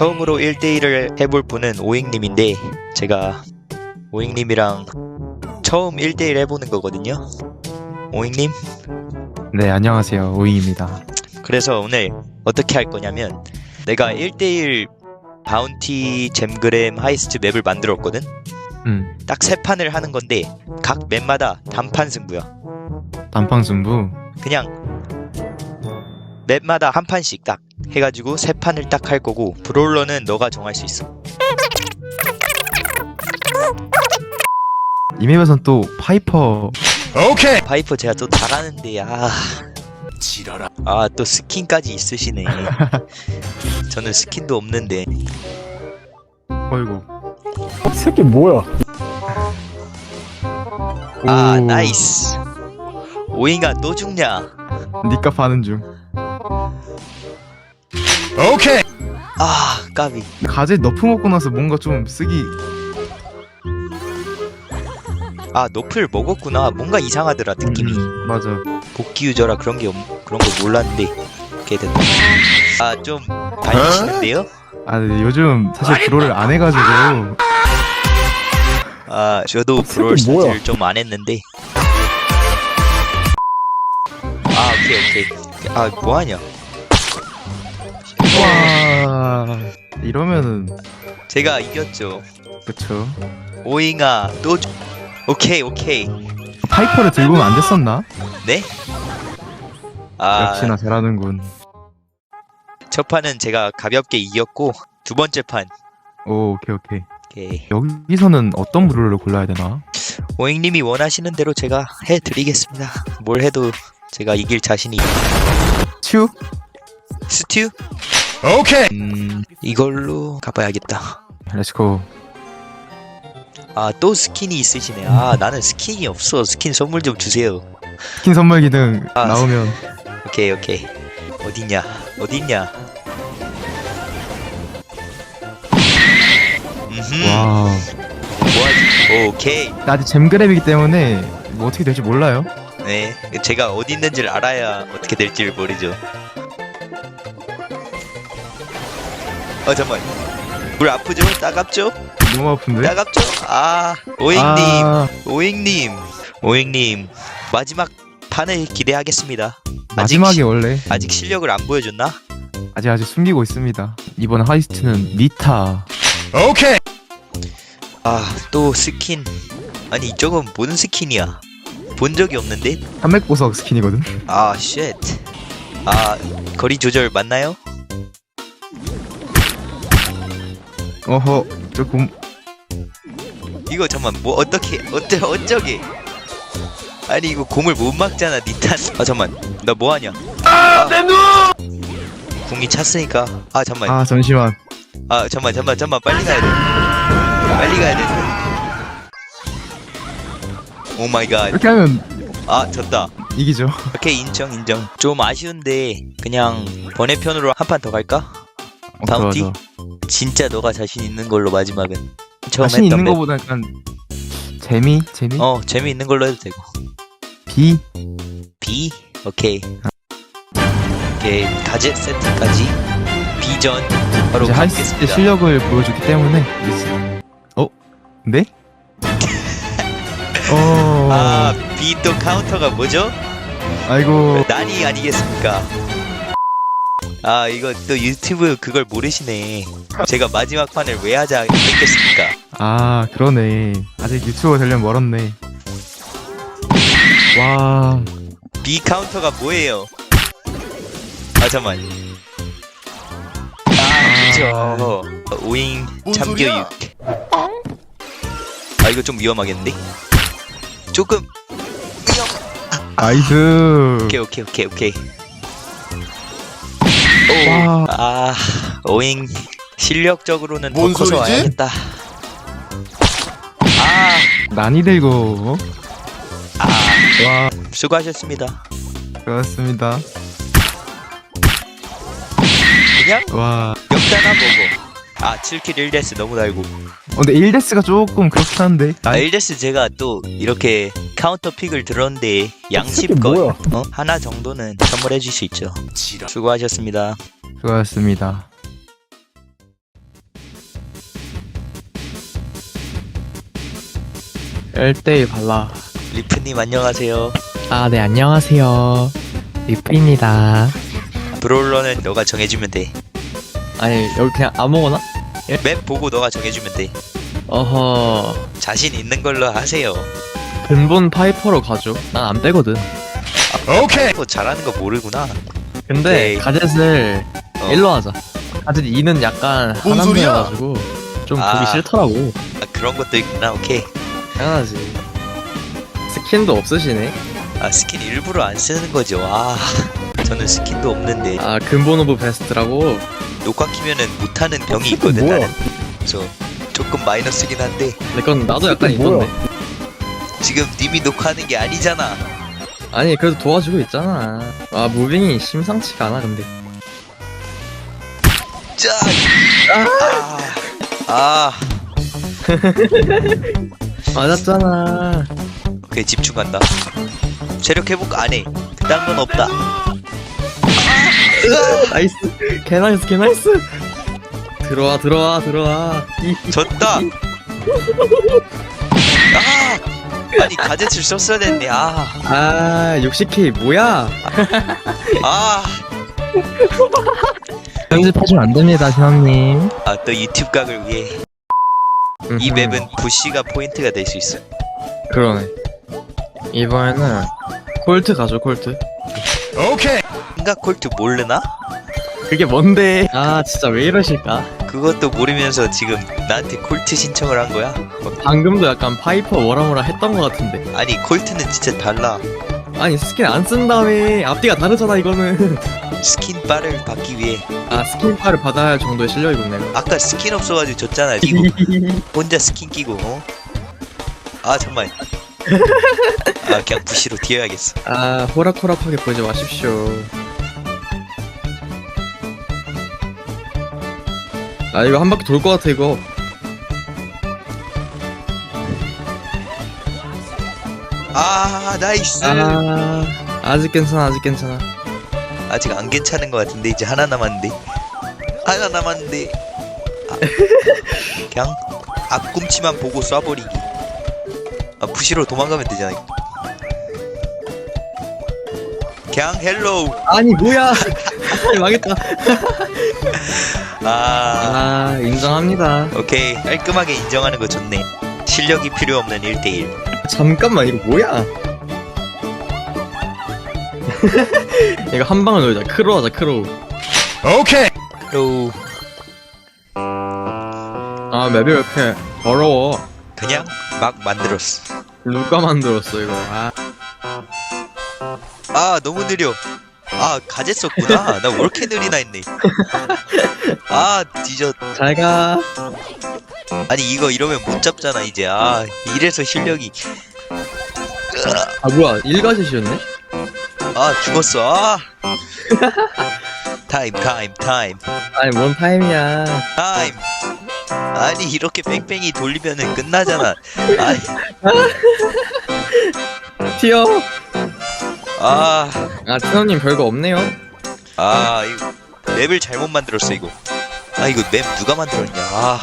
처음으로 1대1을 해볼 분은 오잉님인데 제가 오잉님이랑 처음 1대1 해보는 거거든요. 오잉님? 네, 안녕하세요. 오잉입니다. 그래서 오늘 어떻게 할 거냐면 내가 1대1 바운티 잼그램 하이스트 맵을 만들었거든? 음, 딱 세 판을 하는 건데 각 맵마다 단판 승부야. 단판 승부. 그냥 맵마다 한 판씩 딱 해가지고 세 판을 딱 할 거고 브롤러는 너가 정할 수 있어. 이 맵에선 또 파이퍼. 파이퍼 제가 또 잘하는데 아 지랄아. 아 또 스킨까지 있으시네. 저는 스킨도 없는데 어이구. 이 새끼 뭐야? 아 오, 나이스. 오잉아 또 죽냐? 니값 하는 중. 오케이. 아 까비. 가재 너프 먹고 나서 뭔가 좀 쓰기. 아 노플 먹었구나. 뭔가 이상하더라 느낌이. 음, 맞아. 복귀 유저라 그런 게 없, 그런 거 몰랐는데 이렇게 됐다. 아좀 달리시는데요? 아, 네, 요즘 사실 브롤을 안 해가지고. 아 저도 새끼 브롤 뭐야? 스틸 좀안 했는데. 아 오케이 오케이. 아 뭐하냐? 와. 이러면은. 제가 이겼죠. 그쵸. 오잉아 또 주... 오케이 오케이. 파이퍼를 들고 오면 안 됐었나? 네? 아 역시나 잘하는군. 첫 판은 제가 가볍게 이겼고 두 번째 판 오, 오케이, 오케이. 오케이. 여기서는 어떤 브롤을 골라야 되나? 오잉님이 원하시는 대로 제가 해드리겠습니다. 뭘 해도 제가 이길 자신이 츄? 스튜? 오케이. 음 이걸로 가봐야겠다. 렛츠고. 아 또 스킨이 있으시네. 아 나는 스킨이 없어. 스킨 선물 좀 주세요. 스킨 선물 기능 아, 나오면. 오케이 오케이. 어딨냐? 어딨냐? 음흠. 와. 뭐하지? 오케이. 나 아직 잼그랩이기 때문에 뭐 어떻게 될지 몰라요. 네, 제가 어디 있는지를 알아야 어떻게 될지를 모르죠. 어 잠만. 물 아프죠? 따갑죠? 너무 아픈데? 따갑죠? 아 오잉님, 아, 오잉님, 오잉님 마지막 판을 기대하겠습니다. 아직 마지막에 시- 원래 아직 실력을 안 보여줬나? 아직 아직 숨기고 있습니다. 이번 하이스트는 니타. 오케이. 아 또 스킨. 아니 저건 뭔 스킨이야? 본 적이 없는데? 한맥보석 스킨이거든. 아 쉣. 아 거리 조절 맞나요? 어허, 조금. 이거 잠만 뭐 어떻게 어째 어쩌게? 아니 이거 공을 못 막잖아 니탄 아 잠만 나 뭐하냐? 아내 눈! 궁이 찼으니까. 아 잠만. 아 잠시만. 아 잠만 잠만 잠만 빨리 가야 돼. 빨리 가야 돼오 마이 이렇게 하면 갓아 졌다. 이기죠. 오케이 인정 인정. 좀 아쉬운데 그냥 번외편으로 한 판 더 갈까? 어, 바운티? 진짜 너가 자신 있는 걸로 마지막은 처음 자신 했던 있는 맵. 거보다 약간 재미, 재미. 어 재미 있는 걸로 해도 되고 B. B 오케이 오케이 가젯 세트까지 B전 바로 이제 가보겠습니다 실력을 보여줬기 때문에. 이제- 어? 네? 어. 아 B 또 카운터가 뭐죠? 아이고. 난이 아니겠습니까 아 이거 또 유튜브 그걸 모르시네. 제가 마지막 판을 왜 하자 했겠습니까? 아 그러네. 아직 유튜버 되려면 멀었네. 와. B 카운터가 뭐예요? 아 잠만. 아 그쵸. 오잉 뭔 참교육. 아 이거 좀 위험하겠는데? 조금. 나이스. 오케이 오케이 오케이 오케이 와. 아 오잉 실력적으로는 더뭔 커서 소리지? 와야겠다 아, 난이 들고. 아 와. 수고하셨습니다 그렇습니다. 그냥 와. 역다나 보고 아 7킬 1데스 너무 달고. 어, 근데 1데스가 조금 그렇다는데. 아 1데스 제가 또 이렇게 카운터 픽을 들었는데 양심껏 어? 하나 정도는 선물해 줄 수 있죠. 수고하셨습니다. 수고하셨습니다. 열대일 발라. 리프님 안녕하세요. 아 네 안녕하세요. 리프입니다. 브롤러는 너가 정해주면 돼. 아니 여기 그냥 아무거나? 맵 보고 너가 정해주면 돼. 어허. 자신 있는 걸로 하세요. 근본 파이퍼로 가죠. 난 안 빼거든. 오케이. 뭐 잘하는 거 모르구나. 근데 오케이. 가젯을 어. 일로 하자. 가젯 2는 약간 뭔 소리야? 하남매여가지고 좀 아. 보기 싫더라고. 아, 그런 것도 있구나. 오케이. 당연하지. 스킨도 없으시네. 아 스킨 일부러 안 쓰는 거죠. 아 저는 스킨도 없는데 아 근본 오브 베스트라고. 녹화 키면은 못하는 병이 새끼 있거든 뭐야? 나는. 그래서 조금 마이너스긴 한데 근데 그건 나도 약간 새끼 뭐야? 있던데. 지금 님이 녹화하는 게 아니잖아. 아니 그래도 도와주고 있잖아. 아 무빙이 심상치가 않아 근데. 짜. 아. 아. 맞았잖아. 오케이 집중 간다. 체력 회복 안 해. 그딴 건 없다. 나이스. 개나이스 개나이스. 들어와 들어와 들어와. 이- 졌다. 아. 아니 가젯을 썼어야 됐네. 아. 아 60K 뭐야? 아. 편집하시면 안 됩니다 신원님. 아 또 유튜브 각을 위해 이 맵은 부시가 포인트가 될 수 있어. 그러네. 이번에는 콜트 가죠 콜트. 오케이. 인가 콜트 모르나? 그게 뭔데? 아 진짜 왜 이러실까? 그것도 모르면서 지금 나한테 콜트 신청을 한 거야? 방금도 약간 파이퍼 워라모라 했던 것 같은데. 아니 콜트는 진짜 달라. 아니 스킨 안 쓴 다음에 앞뒤가 다르잖아 이거는. 스킨 바를 받기 위해 아 스킨파를 받아야 할 정도의 실력이군 내가. 아까 스킨 없어가지고 졌잖아. 이거 혼자 스킨 끼고. 어? 아 잠만. 아 그냥 부시로 튀어야겠어. 아 호락호락하게 보지 마십시오. 아 이거 한 바퀴 돌 것 같아 이거. 아 나이스. 아 아직 괜찮아 아직 괜찮아. 아직 안 괜찮은 것 같은데 이제 하나 남았는데. 하나 남았는데. 아, 그냥 앞꿈치만 보고 쏴버리기. 아 부시로 도망가면 되잖아. 이거. 그냥 헬로우. 아니 뭐야? 망했다. 아. 아 인정합니다. 오케이 깔끔하게 인정하는 거 좋네 실력이 필요 없는 1대1 잠깐만 이거 뭐야? 이거 한 방을 놀자. 크로우 하자 크로우. 오케이. 로아 맵이 왜 이렇게 더러워? 그냥 막 만들었어 누가 만들었어 이거? 아, 아 너무 느려 아 가재 썼구나. 나 왜 이렇게 느리나 했네. 아 뒤졌 잘 가. 아니 이거 이러면 못 잡잖아 이제. 아 이래서 실력이. 아 뭐야. 일가시셨네? 아 죽었어. 아. 타임 타임 타임. 아니 뭔 타임이야? 타임. 아니 이렇게 뺑뺑이 돌리면은 끝나잖아. 아니 튀어. 아. 아 티노님 별거 없네요. 아 이거 맵을 잘못 만들었어 이거. 아 이거 맵 누가 만들었냐? 아,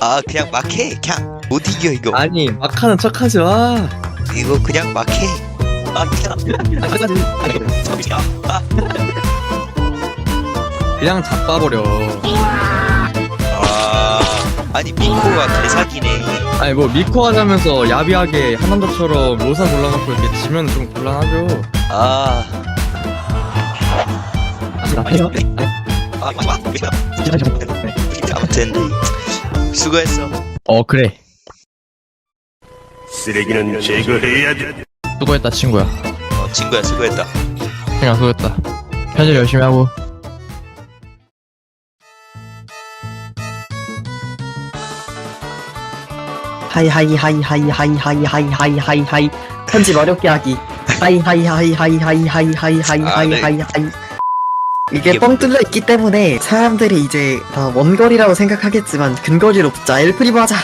아 그냥 막 해. 그냥 못 이겨 이거. 아니 막하는 척하지 마. 이거 그냥 막 해. 아 그냥 아, 그냥 잡아버려. 아 아니 미코가 개사기네 아니 뭐 미코 하자면서 야비하게 한남자처럼 로사 골라놓고 이렇게 지면 좀 곤란하죠. 아 아니요. 아, 아, 아, 아무튼 수고했어 어 그래. 쓰레기는 제거해야 돼. 수고했다 친구야. 어, 친구야 수고했다 그냥 수고했다. 편집 열심히 하고. 하이 하이 하이 하이 하이 하이 하이 하이 하이 하이 편집 어렵게 하기 하이 하이 하이 하이 하이 하이 하이 하이 아, 하이 이게 뻥 뚫려 있기 때문에 사람들이 이제 다 원거리라고 생각하겠지만 근거리로 붙자 엘프리모 하자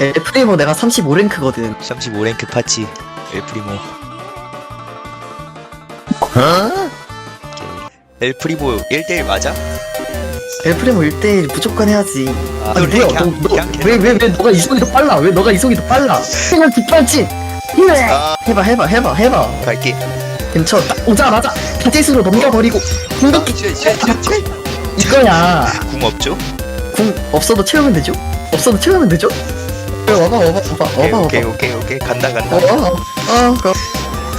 엘프리모 내가 35랭크거든 35랭크 파치 엘프리모 어? 엘프리모 1대1 맞아? 엘프리모 1대1 무조건 해야지. 아, 아니 뭐야 그냥- 그냥 너왜 왜 왜 너가 이속이 더 빨라? 왜 너가 이속이 더 빨라? 그냥 뒷발진 예. 아. 해봐 해봐 해봐 해봐. 갈게. 근처 딱 오자마자 다짓으로 넘겨버리고 궁극기 쉣쉣쉣쉣 이거야. 궁 없죠? 궁 없어도 채우면 되죠? 없어도 채우면 되죠? 그래, 와봐 와봐 와봐 오케이 와봐. 오케이 오케이 오케이. 간다 간다. 어, 어, 그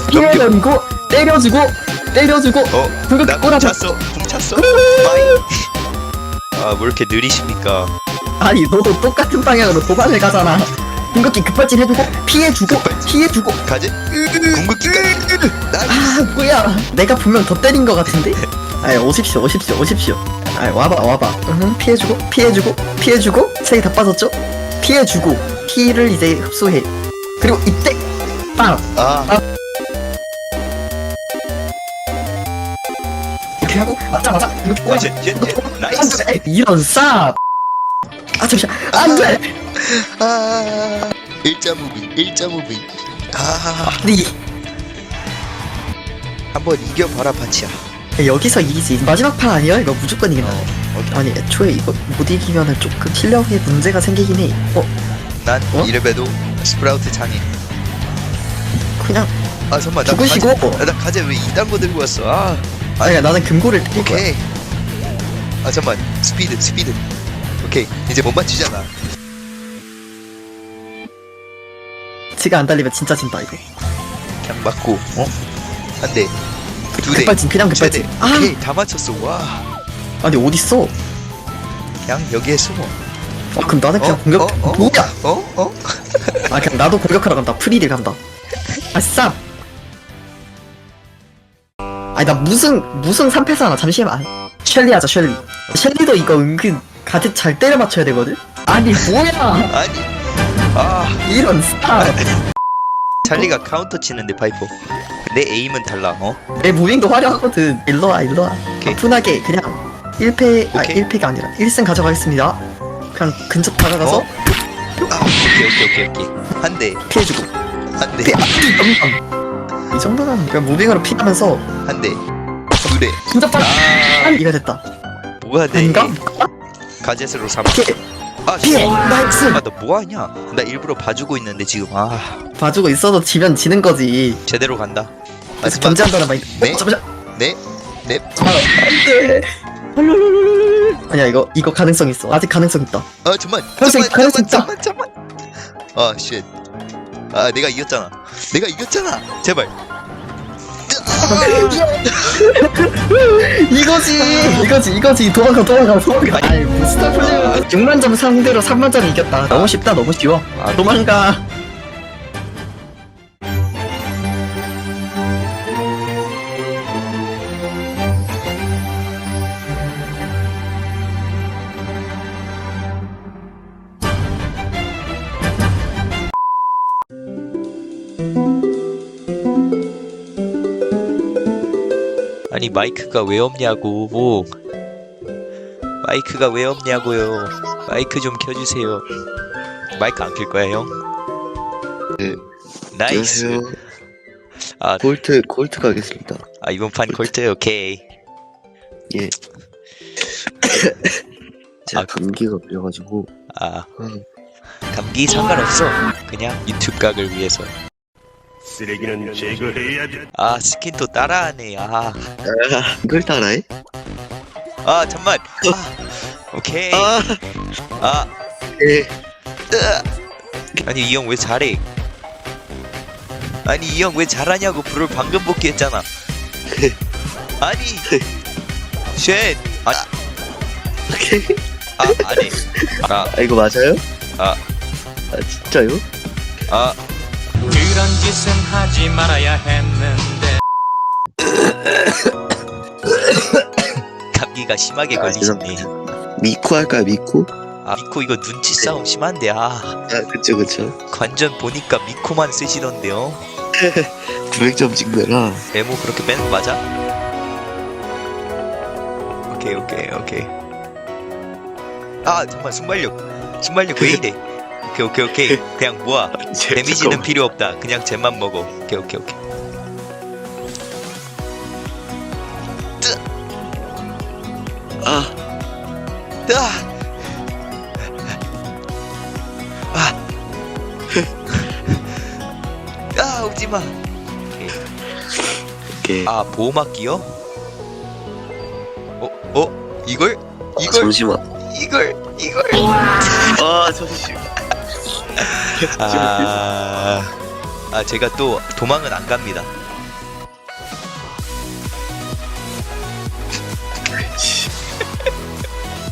피해버리고 때려주고 때려주고 어? 궁극기 나 꼬라져 찼어 궁 찼어. 빠이 아뭐 이렇게 느리십니까? 아니 너도 똑같은 방향으로 도발을 가잖아. 궁극기 급발진 해주고 피해주고 피해주고. 가지? 궁극기까지 아 뭐야. 내가 분명 더 때린 것 같은데? 아이 오십시오 오십시오 오십시오. 아이 와봐 와봐. 응 피해주고 피해주고 피해주고. 세개 다 빠졌죠? 피해주고. 피를 이제 흡수해. 그리고 이때 빵. 아 이렇게 하고 맞자 맞자 이렇게 꼬라 쉣쉣쉣 나이스. 이런 쌉. 아 잠시만. 안돼. 아. 일자 무빙 일자 무빙 아. 니 한번 이겨봐라 파치야. 여기서 이기지. 마지막 판 아니야? 이거 무조건 이긴다 오케이. 아니 애초에 이거 못 이기면은 조금 실력에 문제가 생기긴 해. 어? 난 어? 이래봬도 스프라우트 장인. 그냥 아 잠깐만 나 죽으시고. 가재, 나 가재 왜 이딴 거 들고 왔어? 아 아니 나는 금고를 때릴 거야. 오케이. 아 잠깐만. 스피드 스피드. 오케이. 이제 못 맞추잖아. 지가 안 달리면 진짜 진다 이거. 그냥 맞고 어? 한 대 두 대. 급발진 그냥 세 대. 급발진. 아! 오케이 다 맞췄어. 와. 아니 어딨어? 그냥 여기에 숨어. 아 그럼 나는 그냥 공격 어? 어? 뭐야? 어? 어? 아 그냥 나도 공격하러 간다. 프리딜 간다. 아싸 아니 나 무슨 무슨 3패스 하나. 잠시만. 셸리 하자 셸리. 셸리도 이거 은근 가드 잘 때려 맞춰야 되거든? 아니 뭐야! 아니 아. 이런 스타 찰리가 카운터 치는데 파이퍼. 내 에임은 달라 어? 내 무빙도 화려하거든. 일로와 일로와. 오케이. 가뿐하게 그냥 1패 아 오케이. 1패가 아니라 1승 가져가겠습니다. 그냥 근접 다가가서 어? 아 오케이 오케이 오케이 오케이. 한대. 피해주고. 한대. 피해 이 정도면 그냥 무빙으로 피하면서 한 대 두대 근접 다가 아 이가 됐다 뭐가 돼 아닌가? 가젯으로 삼 피해 아 피해 씨. 나이스 아, 너 뭐하냐? 나 일부러 봐주고 있는데 지금 아 봐주고 있어도 지면 지는 거지 제대로 간다. 그래서 마지막 견제한다는 마인드 네. 어, 잠시만 네, 네. 안돼 아니야 이거 이거 가능성 있어 아직 가능성 있다 아 잠만, 가능성 잠만, 있다, 가능성 잠만, 있다. 잠만, 잠만. 아 쉣. 아 내가 이겼잖아. 내가 이겼잖아. 제발. 이거지 이거지 이거지 도망가 도망가 도망가 아니 무스타 플레이어 6만점 상대로 3만점 이겼다 너무 쉽다 너무 쉬워 아, 도망가 아니 마이크가 왜 없냐고. 뭐. 마이크가 왜 없냐고요. 마이크 좀 켜주세요. 마이크 안 켤 거야 형? 네. 나이스. 안녕하세요. 아, 콜트 콜트 가겠습니다. 아 이번 판 콜트 오케이. 예. 제가 아, 감기가 걸려가지고 아 음, 감기 상관없어. 그냥 유튜브 각을 위해서. 쓰레기는 제거해야 돼. 아 스킨 또 따라하네. 아, 아, 이걸 따라해? 아 잠만. 아, 오케이. 아, 아, 예. 으아. 아니 이 형 왜 잘해? 아니 이 형 왜 잘하냐고 불을 방금 복귀했잖아. 아니, 쉣. 아, 오케이. 아 아니. 아, 아 이거 맞아요? 아. 아 진짜요? 아, 그런 짓은 하지 말아야 했는데 감기가 심하게 아, 걸리셨네. 미쿠 할까요 미쿠? 아 미코 이거 눈치 싸움 심한데 아 아 그쵸 그쵸. 관전 보니까 미코만 쓰시던데요. 900점 찍느라 메모 그렇게 빼는 거 맞아? 오케이 오케이 오케이 아 잠깐만 순발력 순발력 왜 이래 오케이 오케이 오케이 그냥 모아 제- 데미지는 잠깐만. 필요 없다 그냥 잼만 먹어 오케이 오케이 오케이 아 아. 아, 오지 마. 오케이. 아, 보호막기요? 어, 어? 이걸? 아, 이걸? 잠시만. 이걸? 이걸? 아, 잠시만. 아, 아 제가 또 도망은 안 갑니다.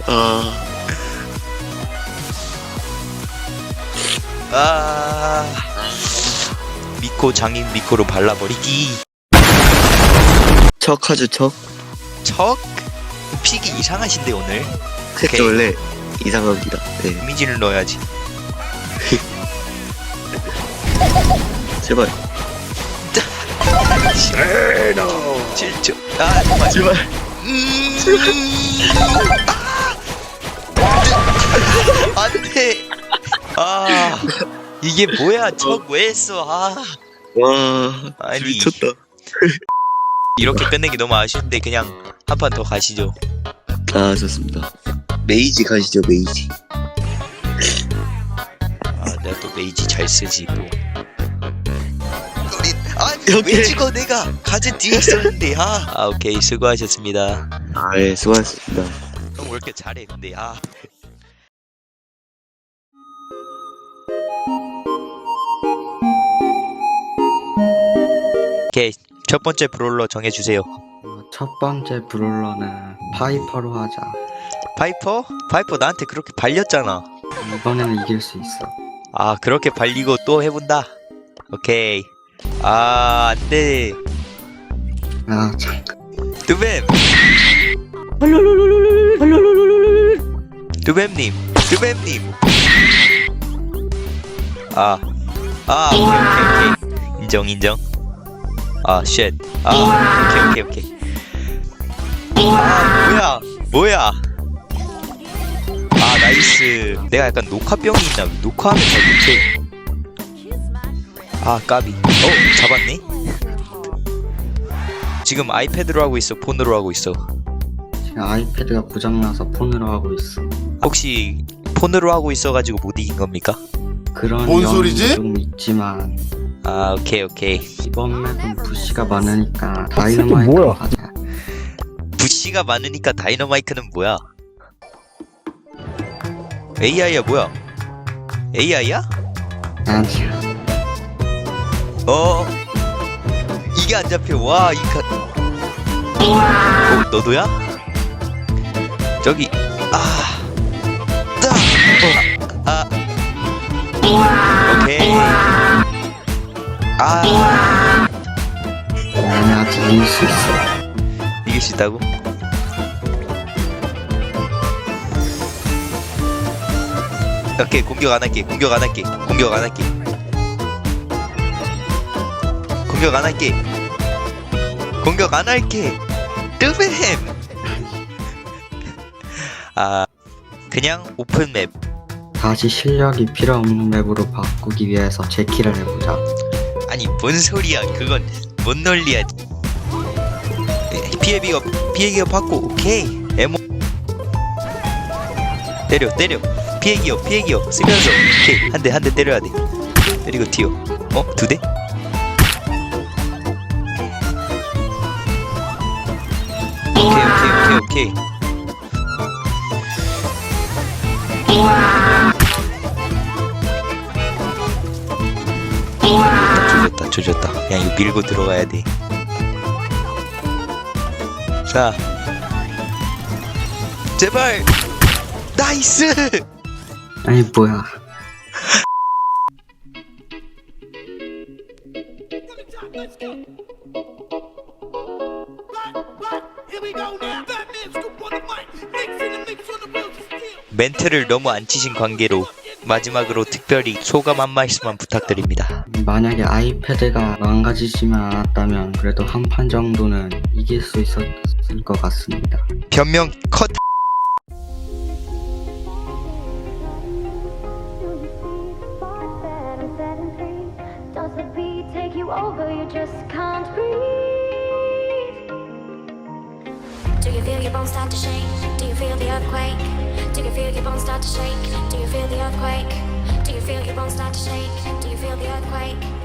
아, 아, 미코 장인 미코로 발라버리기. 척하죠, 척. 척 픽이 이상하신데 오늘 색 원래 이상합니다. 네. 이미지를 넣어야지. 제발. 7초. 아 정말. 제발. 음. 아, 안돼. 아 이게 뭐야? 척왜 했어? 아 와, 아니. 미쳤다. 이렇게 끝내기 너무 아쉬운데 그냥 한 판 더 가시죠. 아, 좋습니다. 메이지 가시죠, 메이지. 아또 메이지 잘 쓰지 뭐. 우리 아니 왜 오케이. 찍어 내가 가진 뒤에 있었는데 아. 아 오케이 수고하셨습니다. 아, 예, 수고하셨습니다. 형 왜 이렇게 잘해 근데 아. 오케이 첫 번째 브롤러 정해주세요. 어, 첫 번째 브롤러는 파이퍼로 하자. 파이퍼? 파이퍼 나한테 그렇게 발렸잖아. 이번에는 이길 수 있어. 아 그렇게 발리고 또 해본다. 오케이. 아 안돼. 아, 참. 두뱀. 두뱀님. 두뱀님. 아. 아 오케이 오케이 오케이. 인정 인정. 아 쉣. 아 오케이 오케이 오케이. 아 뭐야 뭐야. 아 나이스. 내가 약간 녹화병이 있나? 녹화하면 잘 못해. 아 까비. 어 잡았네. 지금 아이패드로 하고 있어. 폰으로 하고 있어. 지금 아이패드가 고장나서 폰으로 하고 있어. 혹시 폰으로 하고 있어가지고 못 이긴 겁니까? 그런 뭔 소리지? 좀 있지만 아 오케이 오케이. 이번 맵은 부시가 많으니까 새끼 다이너마이트 뭐야? 부시가 많으니까 다이너마이트는 뭐야? AI야 뭐야? AI야? 아니야. 어 이게 안 잡혀 와 이 카 어, 너도야? 저기 아 따! 아, 아 오케이 아 아직 이길 수 있어. 이길 수 있다고? 오케이 공격 안 할게 공격 안 할게 공격 안 할게. 공격 안 할게. 공격 안 할게. 뜨뱀 아 그냥 오픈 맵. 다시 실력이 필요 없는 맵으로 바꾸기 위해서 제키를 해보자. 아니 뭔 소리야. 그건 뭔 논리야. 피해 비업 피해 기업 받고 오케이. 에모 때려 때려 피해 기업 피해 기업 쓰면서 오케이 한 대 한 대 때려야 돼. 때리고 튀어. 어? 두 대? 오케이 오케이 오케이 오케이. 조졌다 조졌다. 그냥 이거 밀고 들어가야 돼자. 제발! 나이스 아니 뭐야. 멘트를 너무 안 치신 관계로 마지막으로 특별히 소감 한 말씀만 부탁드립니다 만약에 아이패드가 망가지지만 않았다면 그래도 한 판 정도는 이길 수 있었을 것 같습니다. 변명 컷 just can't breathe. Do you feel your bones start to shake? Do you feel the earthquake? Do you feel your bones start to shake? Do you feel the earthquake? Do you feel your bones start to shake? Do you feel the earthquake?